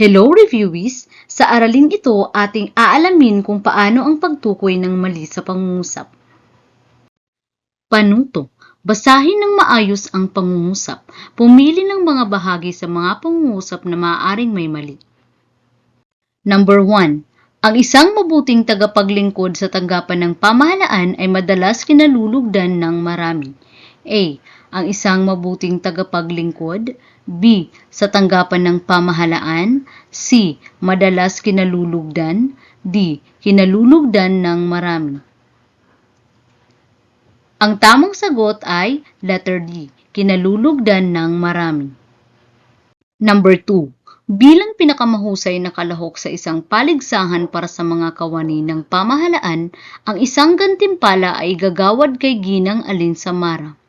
Hello reviewees! Sa araling ito, ating aalamin kung paano ang pagtukoy ng mali sa pangungusap. Panuto. Basahin ng maayos ang pangungusap. Pumili ng mga bahagi sa mga pangungusap na maaaring may mali. Number 1. Ang isang mabuting tagapaglingkod sa tanggapan ng pamahalaan ay madalas kinalulugdan ng marami. A. Ang isang mabuting tagapaglingkod. B. Sa tanggapan ng pamahalaan. C. Madalas kinalulugdan. D. Kinalulugdan ng marami. Ang tamang sagot ay letter D. Kinalulugdan ng marami. Number 2. Bilang pinakamahusay na kalahok sa isang paligsahan para sa mga kawani ng pamahalaan, ang isang gantimpala ay gagawad kay Ginang Alin Samara.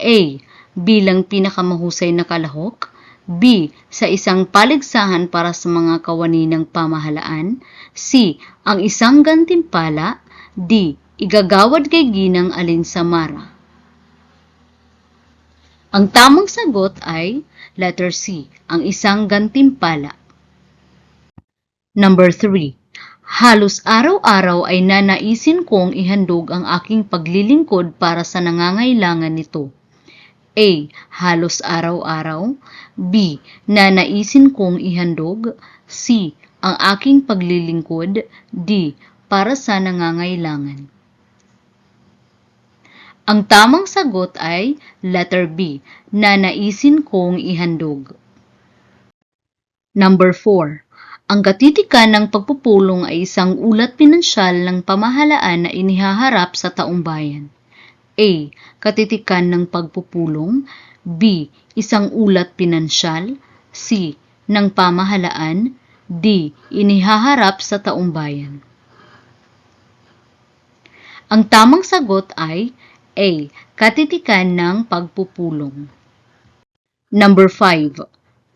A. Bilang pinakamahusay na kalahok. B. Sa isang paligsahan para sa mga kawani ng pamahalaan. C. Ang isang gantimpala. D. Igagawad kay Ginang Alin Samara. Ang tamang sagot ay letter C, ang isang gantimpala. Number 3. Halos araw-araw ay nanaisin kong ihandog ang aking paglilingkod para sa nangangailangan nito. A. Halos araw-araw. B. Nanaisin kong ihandog. C. Ang aking paglilingkod. D. Para sa nangangailangan. Ang tamang sagot ay letter B, na naisin kong ihandog. Number 4. Ang katitikan ng pagpupulong ay isang ulat pinansyal ng pamahalaan na inihaharap sa taumbayan. A. Katitikan ng pagpupulong. B. Isang ulat pinansyal. C. Ng pamahalaan. D. Inihaharap sa taumbayan. Ang tamang sagot ay A. Katitikan ng pagpupulong. Number 5.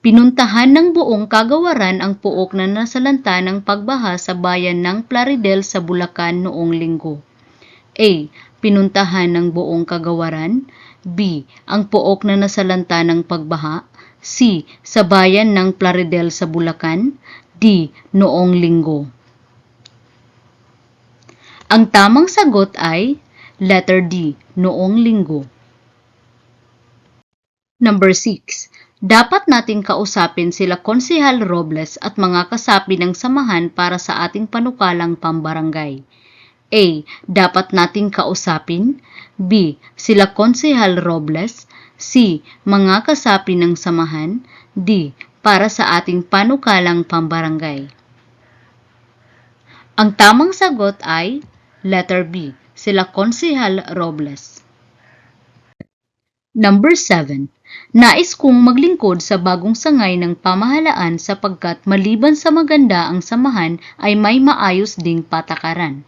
Pinuntahan ng buong kagawaran ang puok na nasalanta ng pagbaha sa bayan ng Plaridel sa Bulacan noong linggo. A. Pinuntahan ng buong kagawaran. B. Ang puok na nasalanta ng pagbaha. C. Sa bayan ng Plaridel sa Bulacan. D. Noong linggo. Ang tamang sagot ay letter D. Noong linggo. Number 6. Dapat nating kausapin sila Konsehal Robles at mga kasapi ng samahan para sa ating panukalang pambarangay. A. Dapat nating kausapin. B. Sila Konsehal Robles. C. Mga kasapi ng samahan. D. Para sa ating panukalang pambarangay. Ang tamang sagot ay letter B. Sila Konsehal Robles. Number 7. Nais kong maglingkod sa bagong sangay ng pamahalaan sapagkat maliban sa maganda ang samahan ay may maayos ding patakaran.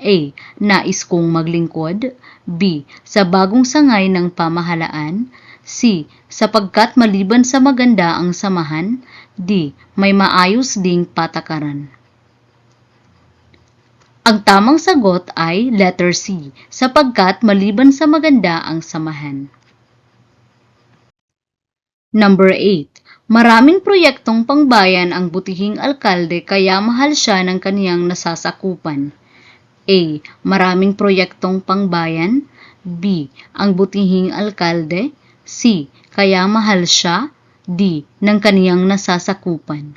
A. Nais kong maglingkod. B. Sa bagong sangay ng pamahalaan. C. Sapagkat maliban sa maganda ang samahan. D. May maayos ding patakaran. Ang tamang sagot ay letter C, sapagkat maliban sa maganda ang samahan. Number 8. Maraming proyektong pangbayan ang butihing alkalde kaya mahal siya ng kaniyang nasasakupan. A. Maraming proyektong pangbayan. B. Ang butihing alkalde. C. Kaya mahal siya. D. Ng kaniyang nasasakupan.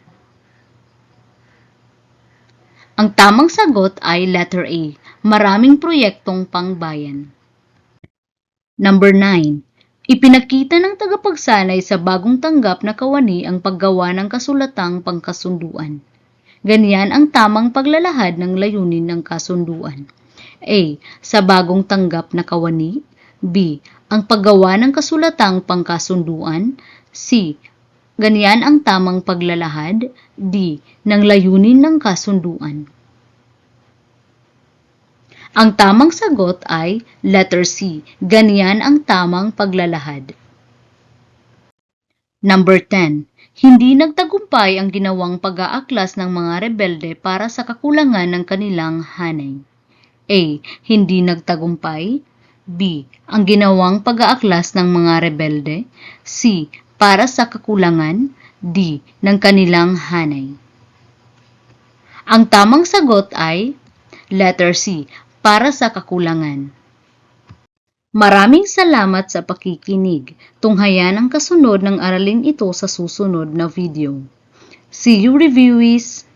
Ang tamang sagot ay letter A. Maraming proyektong pangbayan. Number 9. Ipinakita ng tagapagsanay sa bagong tanggap na kawani ang paggawa ng kasulatang pangkasunduan. Ganyan ang tamang paglalahad ng layunin ng kasunduan. A. Sa bagong tanggap na kawani. B. Ang paggawa ng kasulatang pangkasunduan. C. Ganyan ang tamang paglalahad. D. Ng layunin ng kasunduan. Ang tamang sagot ay letter C. Ganyan ang tamang paglalahad. Number 10. Hindi nagtagumpay ang ginawang pag-aaklas ng mga rebelde para sa kakulangan ng kanilang hanay. A. Hindi nagtagumpay. B. Ang ginawang pag-aaklas ng mga rebelde. C. Para sa kakulangan. D. Ng kanilang hanay. Ang tamang sagot ay letter C. Para sa kakulangan. Maraming salamat sa pakikinig. Tunghayan ang kasunod ng aralin ito sa susunod na video. See you reviewees!